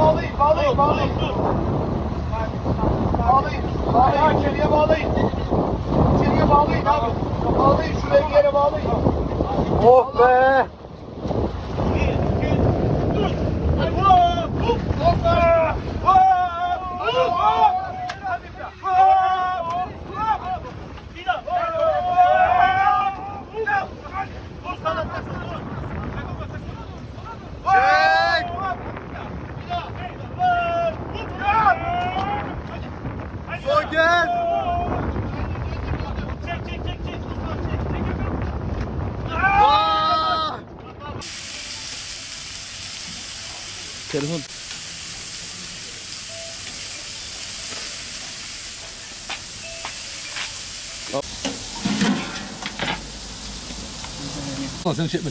Bağlayın, bağlayın, bağlayın. Bağlayın, bağlayın, içeriye bağlayın. İçeriye bağlayın abi. Bağlayın, şuraya bir yere bağlayın. Oh be! Telefon. Al seni çekme.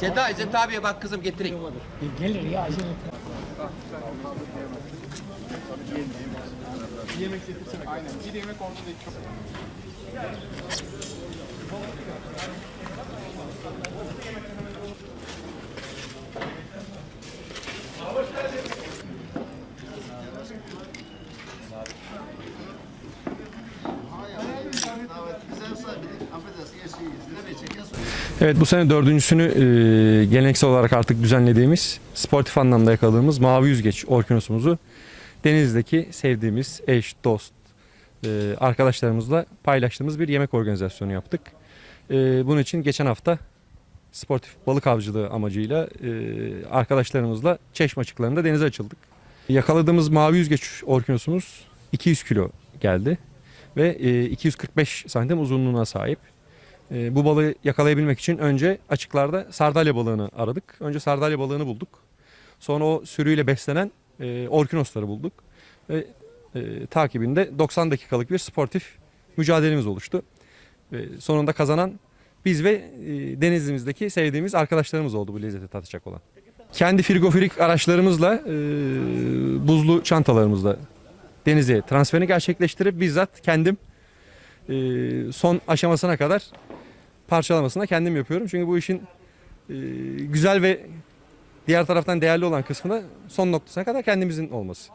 Seda İzzet abiye bak kızım getireyim. Gelir ya acele bir yemek getirsene. Aynen. Bir yemek orada da çok. Güzel sahibi. Evet bu sene dördüncüsünü e, geleneksel olarak artık düzenlediğimiz sportif anlamda yakaladığımız Mavi Yüzgeç Orkinosumuzu denizdeki sevdiğimiz eş, dost, e, arkadaşlarımızla paylaştığımız bir yemek organizasyonu yaptık. E, bunun için geçen hafta sportif balık avcılığı amacıyla e, arkadaşlarımızla çeşme açıklarında denize açıldık. Yakaladığımız Mavi Yüzgeç Orkinosumuz 200 kilo geldi ve e, 245 santim uzunluğuna sahip. E, bu balığı yakalayabilmek için önce açıklarda sardalya balığını aradık. Önce sardalya balığını bulduk. Sonra o sürüyle beslenen e, orkinosları bulduk. Ve e, takibinde 90 dakikalık bir sportif mücadelemiz oluştu. Ve sonunda kazanan biz ve e, denizimizdeki sevdiğimiz arkadaşlarımız oldu bu lezzeti tatacak olan. Kendi frigofilik araçlarımızla, e, buzlu çantalarımızla denize transferini gerçekleştirip bizzat kendim e, son aşamasına kadar parçalamasına kendim yapıyorum. Çünkü bu işin e, güzel ve diğer taraftan değerli olan kısmı da son noktasına kadar kendimizin olması.